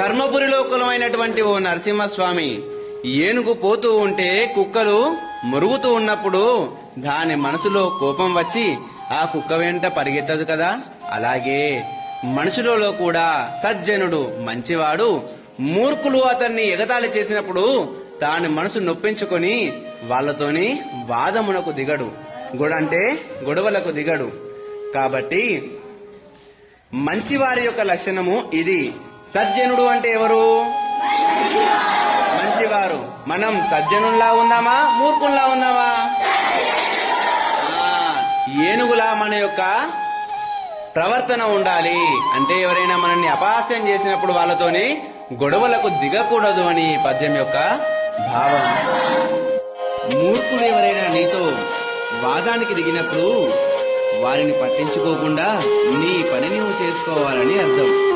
ధర్మపురిలో కులమైనటువంటి ఓ నరసింహస్వామి. ఏనుగు పోతూ ఉంటే కుక్కలు మురుగుతూ ఉన్నప్పుడు దాని మనసులో కోపం వచ్చి ఆ కుక్క వెంట పరిగెత్తదు కదా? అలాగే మనుషులలో కూడా సజ్జనుడు మంచివాడు మూర్ఖులు అతన్ని ఎగతాళి చేసినప్పుడు తాని మనసు నొప్పించుకొని వాళ్ళతోని వాదమునకు దిగడు. గొడ అంటే గొడవలకు దిగడు. కాబట్టి మంచివారి యొక్క లక్షణము ఇది. సజ్జనుడు అంటే ఎవరు? మంచివారు. మనం సజ్జనుల్లా ఉన్నామా? మూర్ఖుల్లా ఉన్నామా? ఏనుగులా మన యొక్క ప్రవర్తన ఉండాలి. అంటే ఎవరైనా మనల్ని అపహాస్యం చేసినప్పుడు వాళ్ళతోని గొడవలకు దిగకూడదు అని పద్యం యొక్క భావం. మూర్ఖులు ఎవరైనా నీతో వాదానికి దిగినప్పుడు వారిని పట్టించుకోకుండా నీ పని నువ్వు చేసుకోవాలని అర్థం.